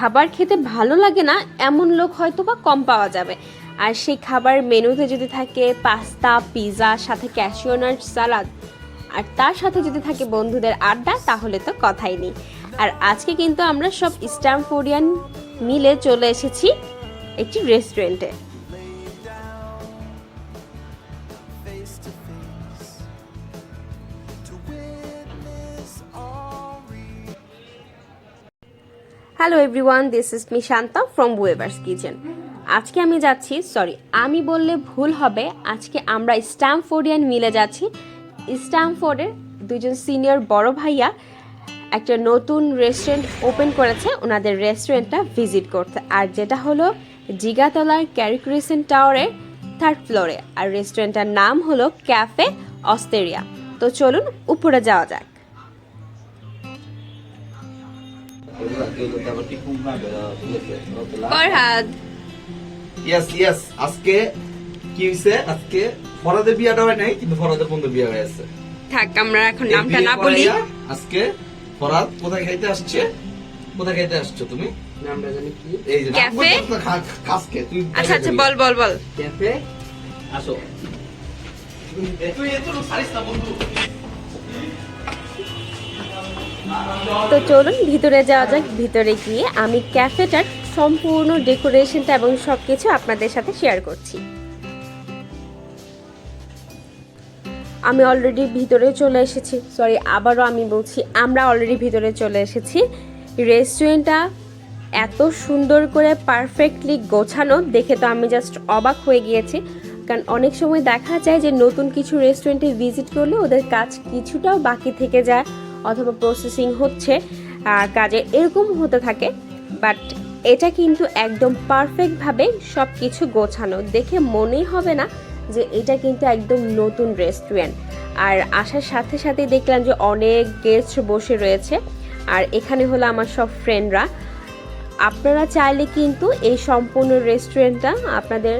খাবার খেতে ভালো লাগে না, এমন লোক হয়তো বা কম পাওয়া যাবে। আর সেই খাবার মেনুতে যদি থাকে পাস্তা পিৎজা সাথে ক্যাশিওনার সালাদ আর তার সাথে যদি থাকে বন্ধুদের আড্ডা, তাহলে তো কথাই নেই। আর আজকে কিন্তু আমরা সব স্ট্যাম্পোরিয়ান মিলে চলে এসেছি একটি রেস্টুরেন্টে hello everyone this is me Shanta from Wavers kitchen আজকে আমি যাচ্ছি সরি আমি বললে ভুল হবে, আজকে আমরা স্ট্যামফোর্ডিয়ান মিলে যাচ্ছি। স্ট্যামফোর্ডের দুজন সিনিয়র বড় ভাইয়া একটা নতুন রেস্টুরেন্ট ওপেন করেছে, ওনাদের রেস্টুরেন্টটা ভিজিট করতে। আর যেটা হলো জিগাতলার ক্যারিক্রিসেন টাওয়ারের থার্ড ফ্লোরে আর রেস্টুরেন্টটার নাম হলো ক্যাফে অস্তেরিয়া তো চলুন, উপরে যাওয়া যাক। ফরহাদ। ইয়েস ইয়েস আজকে কি হইছে? আজকে ফরাদের বিয়াটা হয় নাই কিন্তু ফরাদের বন্ধু বিয়ে হয়ে আছে। থাক আমরা এখন নামটা না বলি। আজকে ফরাদ কোথায় খাইতে আসছে? কোথায় খাইতে আসছো তুমি? নামটা জানি কি? এই যে ক্যাফে? খাসকে তুই আচ্ছা আচ্ছা বল বল বল। ক্যাফে? আসো। তুই এত সারিস না বন্ধু। তো চলুন, ভিতরে যাওয়া যাক। ভিতরে গিয়ে আমি ক্যাফেটার সম্পূর্ণ ডেকোরেশনটা এবং সবকিছু আপনাদের সাথে শেয়ার করছি। আমি অলরেডি ভিতরে চলে এসেছি। সরি, আবারও আমি বলছি, আমরা অলরেডি ভিতরে চলে এসেছি। রেস্টুরেন্টটা এত সুন্দর করে পারফেক্টলি গোছানো, দেখে তো আমি জাস্ট অবাক হয়ে গিয়েছি। কারণ অনেক সময় দেখা যায় যে নতুন কিছু রেস্টুরেন্টে ভিজিট করলে ওদের কাজ কিছুটাও বাকি থেকে যায়। অথবা প্রসেসিং হচ্ছে কাজে এরকম হতে থাকে বাট এটা কিন্তু একদম পারফেক্টভাবে সব কিছু গোছানো। দেখে মনেই হবে না যে এটা কিন্তু একদম নতুন রেস্টুরেন্ট আর আসার সাথে সাথে দেখলাম যে অনেক গেস্ট বসে রয়েছে। আর এখানে হলো আমার সব ফ্রেন্ডরা আপনারা চাইলে কিন্তু এই সম্পূর্ণ রেস্টুরেন্টটা আপনাদের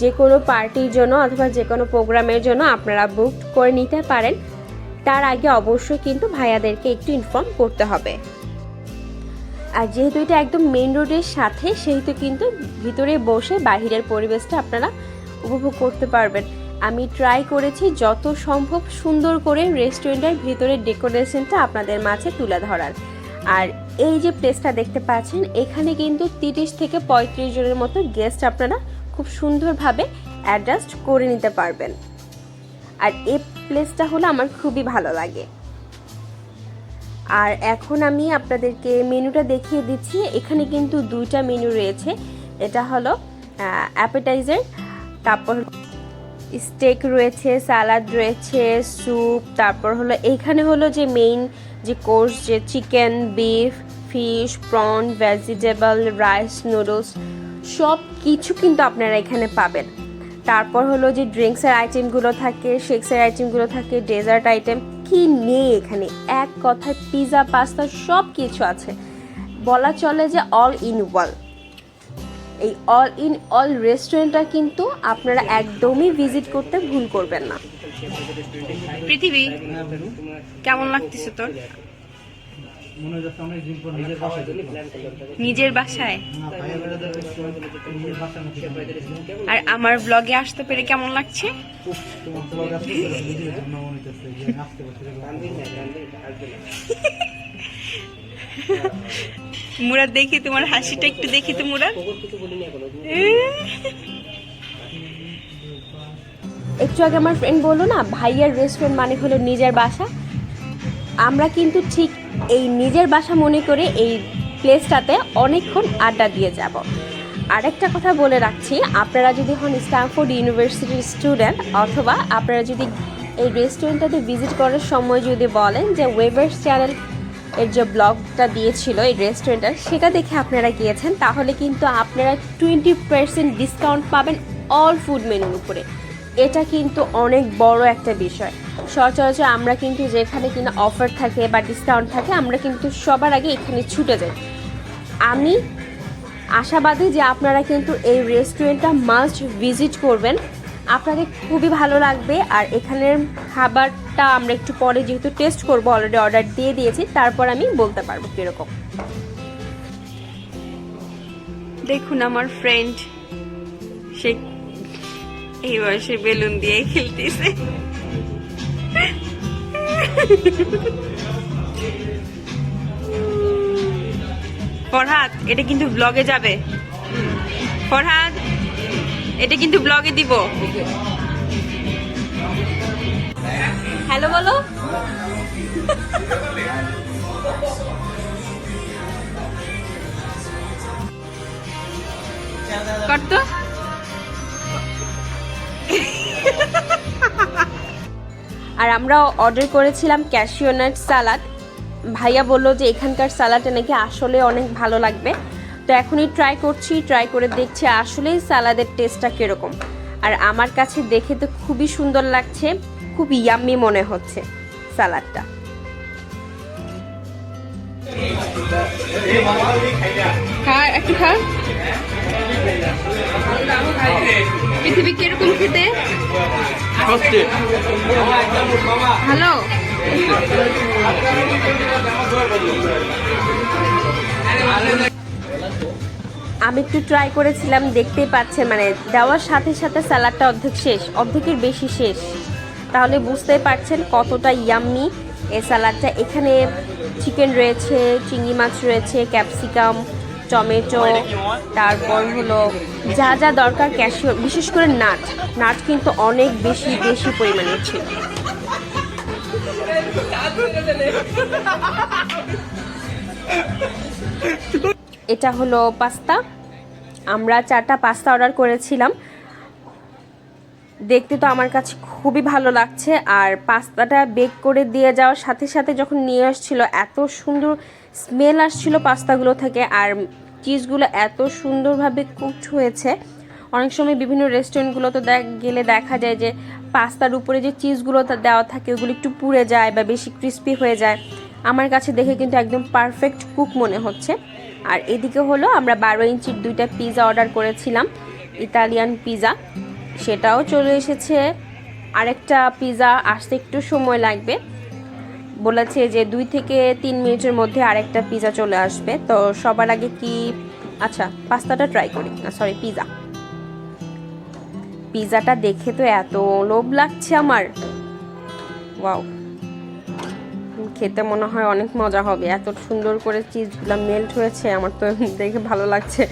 যে কোনো পার্টির জন্য অথবা যে কোনো প্রোগ্রামের জন্য আপনারা বুক করে নিতে পারেন। তার আগে অবশ্যই কিন্তু ভাইয়াদেরকে একটু ইনফর্ম করতে হবে। আর যেহেতু এটা একদম মেন রোডের সাথে, সেহেতু কিন্তু ভিতরে বসে বাহিরের পরিবেশটা আপনারা উপভোগ করতে পারবেন। আমি ট্রাই করেছি যত সম্ভব সুন্দর করে রেস্টুরেন্টের ভিতরের ডেকোরেশনটা আপনাদের মাঝে তুলে ধরার। আর এই যে প্লেসটা দেখতে পাচ্ছেন, এখানে কিন্তু তিরিশ থেকে পঁয়ত্রিশ জনের মতো গেস্ট আপনারা খুব সুন্দরভাবে অ্যাডজাস্ট করে নিতে পারবেন। আর এই প্লেসটা হলো আমার খুবই ভালো লাগে। আর এখন আমি আপনাদেরকে মেনুটা দেখিয়ে দিচ্ছি। এখানে কিন্তু দুইটা মেনু রয়েছে। এটা হলো অ্যাপেটাইজার তারপর স্টেক রয়েছে সালাদ রয়েছে স্যুপ তারপর হলো এখানে হলো যে মেইন যে কোর্স যে chicken beef fish prawn vegetable rice noodles সব কিছু কিন্তু আপনারা এখানে পাবেন। তারপর হলো যে ড্রিঙ্কসের আইটেমগুলো থাকে শেক্সের আইটেমগুলো থাকে ডেজার্ট আইটেম কি নেই এখানে? এক কথায় পিৎজা পাস্তা সব কিছু আছে। বলা চলে যে অল ইন ওয়াল এই অল ইন অল রেস্টুরেন্টটা কিন্তু আপনারা একদমই ভিজিট করতে ভুল করবেন না। পৃথিবী, কেমন লাগতেছে তোর? মনে হচ্ছে পর নিজের বাসায় নিজের আর আমার ব্লগে আসতে পেরে কেমন লাগছে? মুরাদ দেখি তোমার হাসিটা একটু দেখি তো মুরাদ। একটু আগে আমার ফ্রেন্ড বলল না ভাইয়ার রেস্টুরেন্ট মানে হলো নিজের বাসা। আমরা কিন্তু ঠিক এই নিজের বাসা মনে করে এই প্লেসটাতে অনেকক্ষণ আড্ডা দিয়ে যাব। আরেকটা কথা বলে রাখছি, আপনারা যদি হন স্ট্যানফোর্ড ইউনিভার্সিটির স্টুডেন্ট অথবা আপনারা যদি এই রেস্টুরেন্টটাতে ভিজিট করার সময় যদি বলেন যে ওয়েবার্স চ্যানেল এর যে ব্লগটা দিয়েছিল, এই রেস্টুরেন্টটা সেটা দেখে আপনারা গিয়েছেন, তাহলে কিন্তু আপনারা টোয়েন্টি পার্সেন্ট ডিসকাউন্ট পাবেন অল ফুড মেনুর উপরে। এটা কিন্তু অনেক বড় একটা বিষয়। সচরাচর আমরা কিন্তু যেখানে কিনা অফার থাকে বা ডিসকাউন্ট থাকে, আমরা কিন্তু সবার আগে এখানে ছুটে যাই। আমি আশাবাদী যে আপনারা কিন্তু এই রেস্টুরেন্টটা মাস্ট ভিজিট করবেন। আপনাদের খুবই ভালো লাগবে আর এখানের খাবারটা আমরা একটু পরে যেহেতু টেস্ট করব অলরেডি অর্ডার দিয়ে দিয়েছি, তারপর আমি বলতে পারব কীরকম। দেখুন আমার ফ্রেন্ড সে এই বয়সে বেলুন দিয়ে খেলতেছে। ফরহাদ, এটা কিন্তু ব্লগে যাবে। ফরহাদ, এটা কিন্তু ব্লগে দিব। হ্যালো, বলো। করতো আর আমরা অর্ডার করেছিলাম ক্যাশিওনাট সালাদ ভাইয়া বলল যে এখানকার সালাডটা নাকি আসলে অনেক ভালো লাগবে। তো এখনই ট্রাই করছি ট্রাই করে দেখছি আসলেই সালাদের টেস্টটা কীরকম। আর আমার কাছে দেখে তো খুবই সুন্দর লাগছে, খুব ইয়াম্মি মনে হচ্ছে সালাদটা খা একটু খা। পৃথিবী কীরকম খেতে? হ্যালো আমি একটু ট্রাই করেছিলাম দেখতেই পাচ্ছেন মানে দেওয়ার সাথে সাথে স্যালাডটা অর্ধেক শেষ অর্ধেকের বেশি শেষ। তাহলে বুঝতেই পারছেন কতটা ইয়াম্মি এই স্যালাডটা এখানে চিকেন রয়েছে, চিংড়ি মাছ রয়েছে, ক্যাপসিকাম, টমেটো, তারপর হলো যা যা দরকার ক্যাশিও বিশেষ করে নাট। নাট কিন্তু অনেক বেশি বেশি পরিমাণে ছিল। এটা হলো পাস্তা। আমরা চারটা পাস্তা অর্ডার করেছিলাম। দেখতে তো আমার কাছে খুবই ভালো লাগছে। আর পাস্তাটা বেক করে দিয়ে যাওয়ার সাথে সাথে যখন নিয়ে আসছিল, এত সুন্দর স্মেল আসছিল পাস্তাগুলো থেকে। আর চিজগুলো এত সুন্দরভাবে কুকড হয়েছে। অনেক সময় বিভিন্ন রেস্টুরেন্টগুলোতে গেলে দেখা যায় যে পাস্তার উপরে যে চিজগুলো দেওয়া থাকে, ওগুলো একটু পুড়ে যায় বা বেশি ক্রিস্পি হয়ে যায়। আমার কাছে দেখে কিন্তু একদম পারফেক্ট কুক মনে হচ্ছে। আর এদিকে হলো আমরা বারো ইঞ্চির দুইটা পিৎজা অর্ডার করেছিলাম ইতালিয়ান পিৎজা সেটাও চলে এসেছে। আরেকটা পিজা আসতে একটু সময় লাগবে। বলেছে যে দুই থেকে তিন মিনিটের মধ্যে আরেকটা পিজা চলে আসবে। তো সবার আগে কি আচ্ছা পাস্তাটা ট্রাই করি। না সরি পিজা পিজাটা দেখে তো এত লোভ লাগছে আমার। ওয়াও খেতে মনে হয় অনেক মজা হবে। এত সুন্দর করে চিজগুলো মেল্ট হয়েছে, আমার তো দেখে ভালো লাগছে।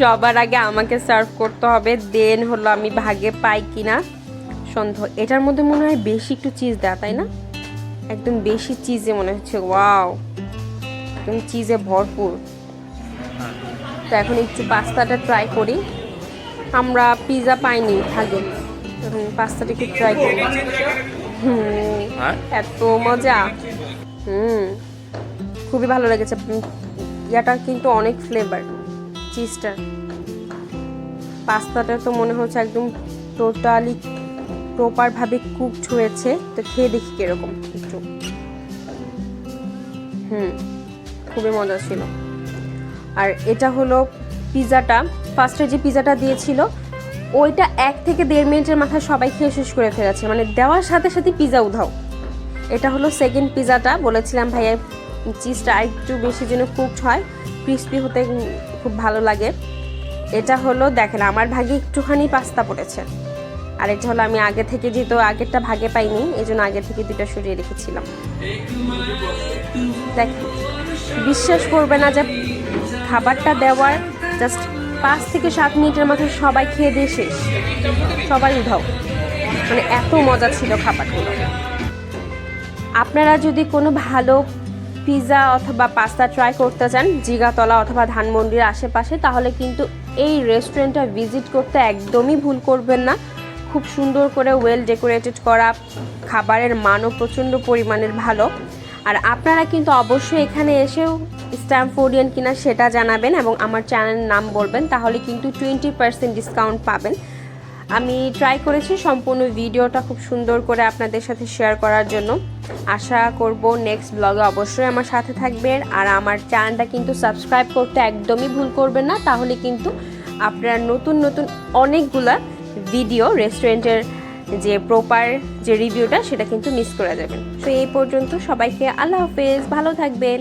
সবার আগে আমাকে সার্ভ করতে হবে দেন হলো আমি ভাগে পাই কিনা। সন্দেহ এটার মধ্যে মনে হয় বেশি একটু চিজ দেয়, তাই না? একদম বেশি চিজে মনে হচ্ছে ওয়াও একদম চিজে ভরপুর। তো এখন একটু পাস্তাটা ট্রাই করি। আমরা পিৎজা পাইনি ভাগে পাস্তাটা একটু ট্রাই করি। এত মজা। হুম। খুবই ভালো লেগেছে। ইয়াটা কিন্তু অনেক ফ্লেভার চিজটা পাস্তাটা তো মনে হচ্ছে একদম টোটালি প্রপারভাবে কুকড হয়েছে। তো খেয়ে দেখি কীরকম একটু। হুম। খুবই মজা ছিল। আর এটা হলো পিৎজাটা ফার্স্টে যে পিৎজাটা দিয়েছিল ওইটা এক থেকে দেড় মিনিটের মাথায় সবাই খেয়ে শেষ করে ফেলেছে। মানে দেওয়ার সাথে সাথে পিৎজা উধাও। এটা হলো সেকেন্ড পিৎজাটা বলেছিলাম ভাইয়া চিজটা একটু বেশি যেন কুকড হয়। ক্রিস্পি হতে খুব ভালো লাগে। এটা হলো, দেখেন, আমার ভাগে একটুখানি পাস্তা পড়েছে। আর এটা হলো, আমি আগে থেকে যেহেতু আগেরটা ভাগে পাইনি এই জন্য আগে থেকে দুটো সরিয়ে রেখেছিলাম। দেখ বিশ্বাস করবে না যে খাবারটা দেওয়ার জাস্ট পাঁচ থেকে সাত মিনিটের মাথায় সবাই খেয়ে দিয়ে শেষ। সবাই উধাও। মানে এত মজা ছিল খাবারগুলো। আপনারা যদি কোনো ভালো পিৎজা অথবা পাস্তা ট্রাই করতে চান, জিগাতলা অথবা ধানমন্ডির আশেপাশে, তাহলে কিন্তু এই রেস্টুরেন্টটা ভিজিট করতে একদমই ভুল করবেন না। খুব সুন্দর করে ওয়েল ডেকোরেটেড করা, খাবারের মানও প্রচণ্ড পরিমাণের ভালো। আর আপনারা কিন্তু অবশ্যই এখানে এসেও স্ট্যাম্পোর্ডিয়ান কিনা সেটা জানাবেন এবং আমার চ্যানেলের নাম বলবেন, তাহলে কিন্তু টোয়েন্টি পার্সেন্ট ডিসকাউন্ট পাবেন। আমি ট্রাই করেছি সম্পূর্ণ ভিডিওটা খুব সুন্দর করে আপনাদের সাথে শেয়ার করার জন্য। আশা করব নেক্সট ব্লগে অবশ্যই আমার সাথে থাকবেন। আর আমার চ্যানেলটা কিন্তু সাবস্ক্রাইব করতে একদমই ভুল করবেন না, তাহলে কিন্তু আপনারা নতুন নতুন অনেকগুলা ভিডিও রেস্টুরেন্টের যে প্রপার যে রিভিউটা সেটা কিন্তু মিস করে যাবেন। তো এই পর্যন্ত সবাইকে আল্লাহ হাফেজ, ভালো থাকবেন।